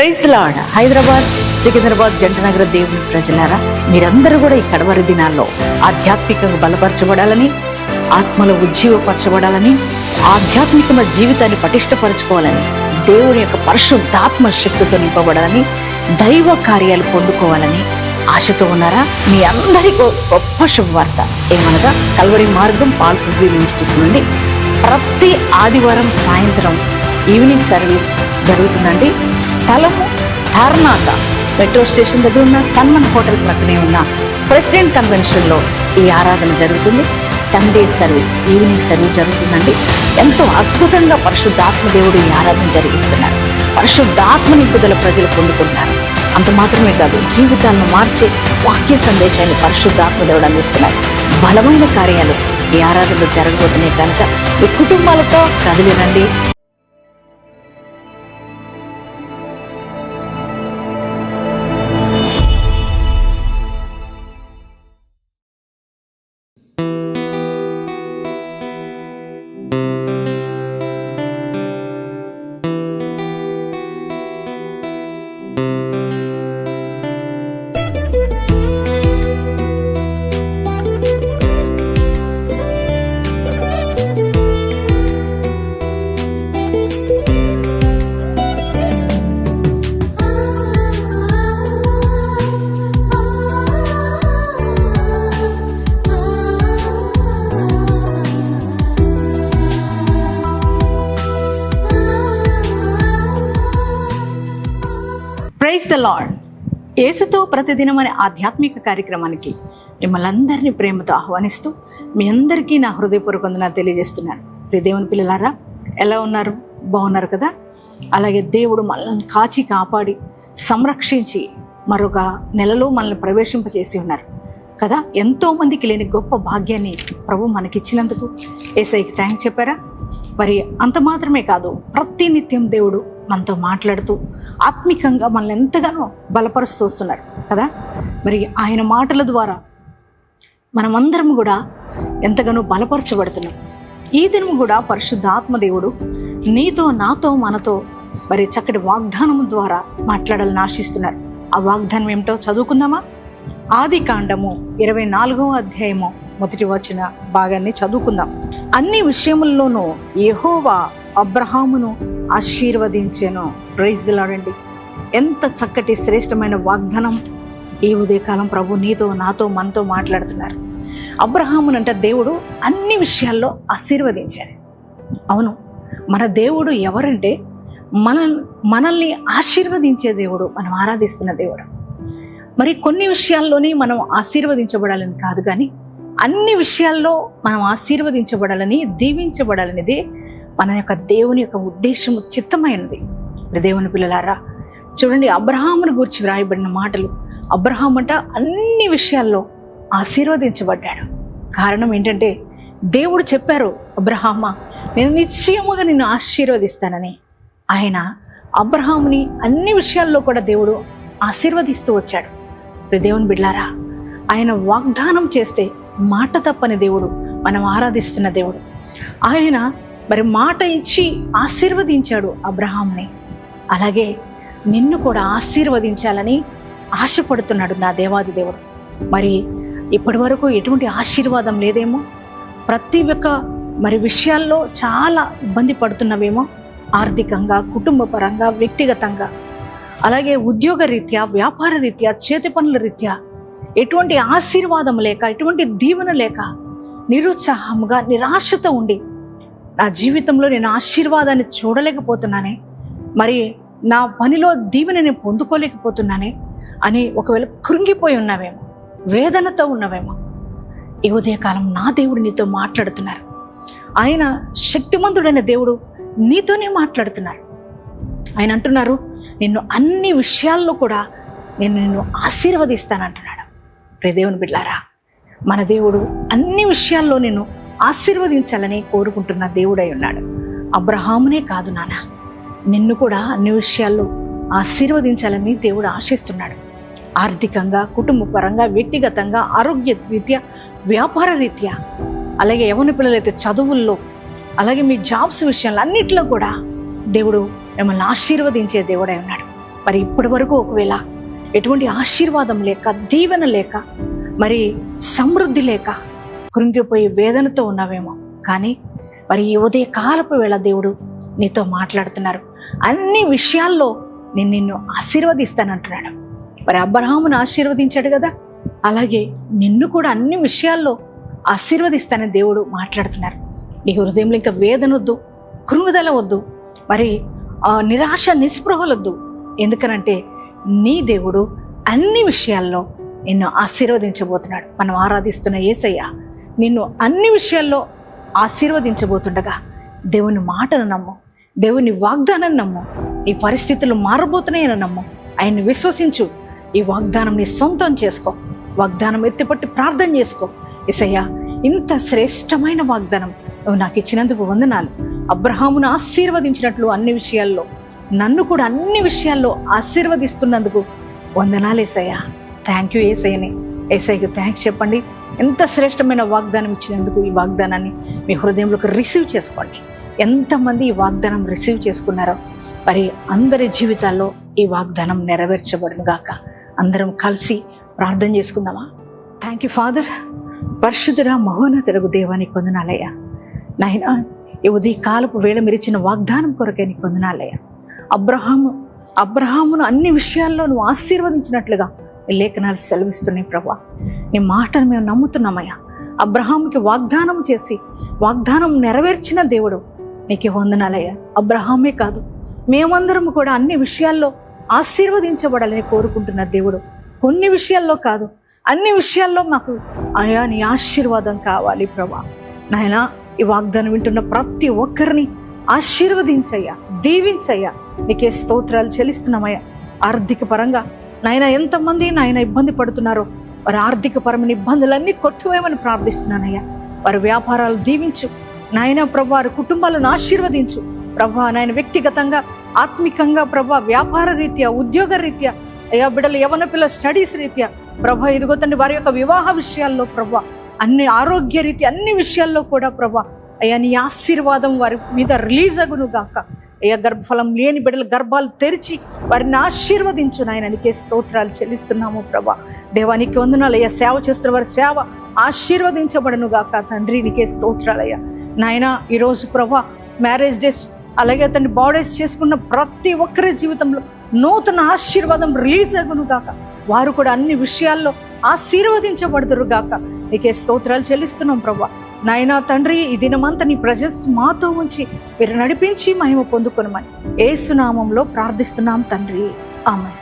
Praise lord Hyderabad Secunderabad జంటనగర దేవుని ప్రజలారా మీరందరూ కూడా ఈ కడవరి దినాల్లో ఆధ్యాత్మికంగా బలపరచబడాలని ఆత్మలో ఉజ్జీవపరచబడాలని ఆధ్యాత్మికమైన జీవితాన్ని పటిష్టపరచుకోవాలని దేవుని యొక్క పరిశుద్ధాత్మ శక్తితో నింపబడాలని దైవ కార్యాలు పొందుకోవాలని ఆశతో ఉన్నారా? మీ అందరికీ గొప్ప శుభవార్త. ఏమనగా కల్వరి మార్గం పాల్ పృథ్వీ మినిస్ట్రీస్ నుండి ప్రతి ఆదివారం సాయంత్రం ఈవినింగ్ సర్వీస్ జరుగుతుందండి. స్థలము తార్నాక మెట్రో స్టేషన్ దగ్గర ఉన్న సన్మన్ హోటల్ ప్రక్కనే ఉన్న ప్రెసిడెంట్ కన్వెన్షన్లో ఈ ఆరాధన జరుగుతుంది. సండే సర్వీస్ ఈవినింగ్ సర్వీస్ జరుగుతుందండి. ఎంతో అద్భుతంగా పరిశుద్ధాత్మ దేవుడు ఈ ఆరాధన జరిగిస్తున్నారు. పరిశుద్ధాత్మ నింపుదల ప్రజలు పొందుకుంటున్నారు. అంత మాత్రమే కాదు జీవితాలను మార్చే వాక్య సందేశాన్ని పరిశుద్ధాత్మ దేవుడు అందిస్తున్నారు. బలమైన కార్యాలు ఈ ఆరాధనలో జరగబోతున్నాయి కనుక మీ కుటుంబాలతో కదిలినండి ద లార్డ్. యేసుతో ప్రతిదినం అనే ఆధ్యాత్మిక కార్యక్రమానికి మిమ్మల్ని అందరినీ ప్రేమతో ఆహ్వానిస్తూ మీ అందరికీ నా హృదయపూర్వక వందనాలు తెలియజేస్తున్నాను. ప్రియ దేవుని పిల్లలారా ఎలా ఉన్నారు? బాగున్నారు కదా? అలాగే దేవుడు మనల్ని కాచి కాపాడి సంరక్షించి మరొక నెలలో మనల్ని ప్రవేశింపచేసి ఉన్నారు కదా? ఎంతోమందికి లేని గొప్ప భాగ్యాన్ని ప్రభు మనకిచ్చినందుకు ఏసైకి థ్యాంక్స్ చెప్పారా? మరి అంత మాత్రమే కాదు ప్రతి నిత్యం దేవుడు మనతో మాట్లాడుతూ ఆత్మికంగా మనల్ని ఎంతగానో బలపరుస్తూ వస్తున్నారు కదా? మరి ఆయన మాటల ద్వారా మనమందరం కూడా ఎంతగానో బలపరచబడుతున్నాం. ఈ దినం కూడా పరిశుద్ధ ఆత్మదేవుడు నీతో నాతో మనతో మరి చక్కటి వాగ్దానం ద్వారా మాట్లాడాలని ఆశిస్తున్నారు. ఆ వాగ్దానం ఏమిటో చదువుకుందామా? ఆది కాండము ఇరవై నాలుగవ అధ్యాయము మొదటి వచ్చిన భాగాన్ని చదువుకుందాం. అన్ని విషయముల్లోనూ యహోవా అబ్రహామును ఆశీర్వదించాను. ప్రైజ్ లాడండి ఎంత చక్కటి శ్రేష్టమైన వాగ్దానం ఈ ఉదయకాలం ప్రభు నీతో నాతో మనతో మాట్లాడుతున్నారు. అబ్రహామునంటే దేవుడు అన్ని విషయాల్లో ఆశీర్వదించాడు. అవును మన దేవుడు ఎవరంటే మన మనల్ని ఆశీర్వదించే దేవుడు మనం ఆరాధిస్తున్న దేవుడు. మరి కొన్ని విషయాల్లోనే మనం ఆశీర్వదించబడాలని కాదు కానీ అన్ని విషయాల్లో మనం ఆశీర్వదించబడాలని దీవించబడాలనేది మన యొక్క దేవుని యొక్క ఉద్దేశం చిత్తమైనది. దేవుని పిల్లలారా చూడండి అబ్రహామును గురించి వ్రాయబడిన మాటలు. అబ్రహాం అంట అన్ని విషయాల్లో ఆశీర్వదించబడ్డాడు. కారణం ఏంటంటే దేవుడు చెప్పారు అబ్రహామ నేను నిశ్చయముగా నిన్ను ఆశీర్వదిస్తానని. ఆయన అబ్రహాముని అన్ని విషయాల్లో కూడా దేవుడు ఆశీర్వదిస్తూ వచ్చాడు. దేవుని బిడ్లారా ఆయన వాగ్దానం చేస్తే మాట తప్పని దేవుడు మనం ఆరాధిస్తున్న దేవుడు. ఆయన మరి మాట ఇచ్చి ఆశీర్వదించాడు అబ్రహాంని అలాగే నిన్ను కూడా ఆశీర్వదించాలని ఆశపడుతున్నాడు నా దేవాది దేవుడు. మరి ఇప్పటి వరకు ఎటువంటి ఆశీర్వాదం లేదేమో? ప్రతి ఒక్క మరి విషయాల్లో చాలా ఇబ్బంది పడుతున్నవేమో? ఆర్థికంగా కుటుంబ పరంగా వ్యక్తిగతంగా. అలాగే ఉద్యోగ రీత్యా వ్యాపార రీత్యా చేతి పనుల రీత్యా ఎటువంటి ఆశీర్వాదం లేక ఎటువంటి దీవెన లేక నిరుత్సాహంగా నిరాశతో ఉండి నా జీవితంలో నేను ఆశీర్వాదాన్ని చూడలేకపోతున్నానే మరి నా పనిలో దీవెన నేను పొందుకోలేకపోతున్నానే అని ఒకవేళ కృంగిపోయి ఉన్నావేమో వేదనతో ఉన్నవేమో ఈ ఉదయకాలం నా దేవుడు నీతో మాట్లాడుతున్నారు. ఆయన శక్తిమంతుడైన దేవుడు నీతోనే మాట్లాడుతున్నారు. ఆయన అంటున్నారు నిన్ను అన్ని విషయాల్లో కూడా నేను నిన్ను ఆశీర్వదిస్తానంటున్నాడు. రే దేవుని బిడ్లారా మన దేవుడు అన్ని విషయాల్లో నేను ఆశీర్వదించాలని కోరుకుంటున్న దేవుడై ఉన్నాడు. అబ్రహామునే కాదు నాన్న. నిన్ను కూడా అన్ని విషయాల్లో ఆశీర్వదించాలని దేవుడు ఆశిస్తున్నాడు. ఆర్థికంగా కుటుంబ పరంగా వ్యక్తిగతంగా ఆరోగ్య రీత్యా వ్యాపార రీత్యా అలాగే యవన పిల్లలైతే చదువుల్లో అలాగే మీ జాబ్స్ విషయంలో అన్నిట్లో కూడా దేవుడు మిమ్మల్ని ఆశీర్వదించే దేవుడై ఉన్నాడు. మరి ఇప్పటి వరకు ఒకవేళ ఎటువంటి ఆశీర్వాదం లేక దీవెన లేక మరి సమృద్ధి లేక కృంగిపోయి వేదనతో ఉన్నావేమో. కానీ మరి ఈ ఉదయ కాలపు వేళ దేవుడు నీతో మాట్లాడుతున్నారు. అన్ని విషయాల్లో నేను నిన్ను ఆశీర్వదిస్తానంటున్నాడు. మరి అబ్రహామును ఆశీర్వదించాడు కదా? అలాగే నిన్ను కూడా అన్ని విషయాల్లో ఆశీర్వదిస్తానని దేవుడు మాట్లాడుతున్నారు. నీ హృదయంలో ఇంకా వేదన వద్దు కృంగుదల వద్దు మరి ఆ నిరాశ నిస్పృహలొద్దు. ఎందుకనంటే నీ దేవుడు అన్ని విషయాల్లో నిన్ను ఆశీర్వదించబోతున్నాడు. మనం ఆరాధిస్తున్న ఏసయ్య నిన్ను అన్ని విషయాల్లో ఆశీర్వదించబోతుండగా. దేవుని మాటను నమ్ము. దేవుని వాగ్దానం నమ్ము. ఈ పరిస్థితులు మారబోతున్నాయని నమ్ము. ఆయన్ని విశ్వసించు. ఈ వాగ్దానం నీ సొంతం చేసుకో. వాగ్దానం ఎత్తిపట్టి ప్రార్థన చేసుకో. ఇసయ్యా ఇంత శ్రేష్టమైన వాగ్దానం నువ్వు నాకు ఇచ్చినందుకు వందనాలు. అబ్రహామును ఆశీర్వదించినట్లు అన్ని విషయాల్లో నన్ను కూడా అన్ని విషయాల్లో ఆశీర్వదిస్తున్నందుకు వందనాలు ఏసయ్యా. థ్యాంక్ యూ ఏసయ్యని. ఏసయ్యకి థ్యాంక్స్ చెప్పండి. ఎంత శ్రేష్టమైన వాగ్దానం ఇచ్చినందుకు ఈ వాగ్దానాన్ని మీ హృదయంలోకి రిసీవ్ చేసుకోండి. ఎంతమంది ఈ వాగ్దానం రిసీవ్ చేసుకున్నారో మరి అందరి జీవితాల్లో ఈ వాగ్దానం నెరవేర్చబడును గాక. అందరం కలిసి ప్రార్థన చేసుకుందామా? థ్యాంక్ యూ ఫాదర్ పరిశుద్ధుడ తెలుగు దేవానికి పొందనాలయ్యా నాయన ఈ ఉదయ కాలపు వేళ మీరు ఇచ్చిన వాగ్దానం కొరకే నీకు పొందనాలయ్యా అబ్రహాము అబ్రహామును అన్ని విషయాల్లో నువ్వు ఆశీర్వదించినట్లుగా లేఖనాలు సెలవిస్తున్నాయి ప్రభా. నీ మాటను మేము నమ్ముతున్నామయ్యా. అబ్రహాంకి వాగ్దానం చేసి వాగ్దానం నెరవేర్చిన దేవుడు నీకే వందనాలయ్యా. అబ్రహామే కాదు మేమందరం కూడా అన్ని విషయాల్లో ఆశీర్వదించబడాలని కోరుకుంటున్న దేవుడు. కొన్ని విషయాల్లో కాదు అన్ని విషయాల్లో మాకు అయా నీ ఆశీర్వాదం కావాలి ప్రభా. నాయన ఈ వాగ్దానం వింటున్న ప్రతి ఒక్కరిని ఆశీర్వదించయ్యా దీవించయ్యా. నీకే స్తోత్రాలు చెల్లిస్తున్నామయ్యా. ఆర్థిక పరంగా నాయన ఎంతమంది నాయన ఇబ్బంది పడుతున్నారో వారి ఆర్థిక పరమైన ఇబ్బందులన్నీ కొట్టువేయమని ప్రార్థిస్తున్నానయ్యా. వారి వ్యాపారాలు దీవించు. నాయన ప్రభు వారి కుటుంబాలను ఆశీర్వదించు. ప్రభా నాయన వ్యక్తిగతంగా ఆత్మికంగా ప్రభా వ్యాపార రీత్యా ఉద్యోగ రీత్యా అయ్యా బిడ్డలు యవన పిల్ల స్టడీస్ రీత్యా ప్రభా ఇదిగో తండ్రి వారి యొక్క వివాహ విషయాల్లో ప్రభా అన్ని ఆరోగ్య రీతి అన్ని విషయాల్లో కూడా ప్రభా అయ్యా నీ ఆశీర్వాదం వారి మీద రిలీజ్ అగును గాక అయ్యా గర్భఫలం లేని బిడ్డల గర్భాలు తెరిచి వారిని ఆశీర్వదించు నాయన. నీకే స్తోత్రాలు చెల్లిస్తున్నాము ప్రభా. దేవానికి వందనాలు అయ్యా. సేవ చేస్తున్న వారి సేవ ఆశీర్వదించబడను గాక తండ్రి. నీకే స్తోత్రాలయ్యా నాయన ఈరోజు ప్రభా మ్యారేజ్ డేస్ అలాగే అతన్ని బాడీస్ చేసుకున్న ప్రతి ఒక్కరి జీవితంలో నూతన ఆశీర్వాదం రిలీజ్ అగును గాక. వారు కూడా అన్ని విషయాల్లో ఆశీర్వదించబడదురు గాక. నీకే స్తోత్రాలు చెల్లిస్తున్నాం ప్రభా. నాయనా తండ్రి ఈ దినమంతా నీ ప్రజస్ మాతో ఉంచి మీరు నడిపించి మహిమ పొందుకొనమని ఏసునామంలో ప్రార్థిస్తున్నాం తండ్రి. ఆమె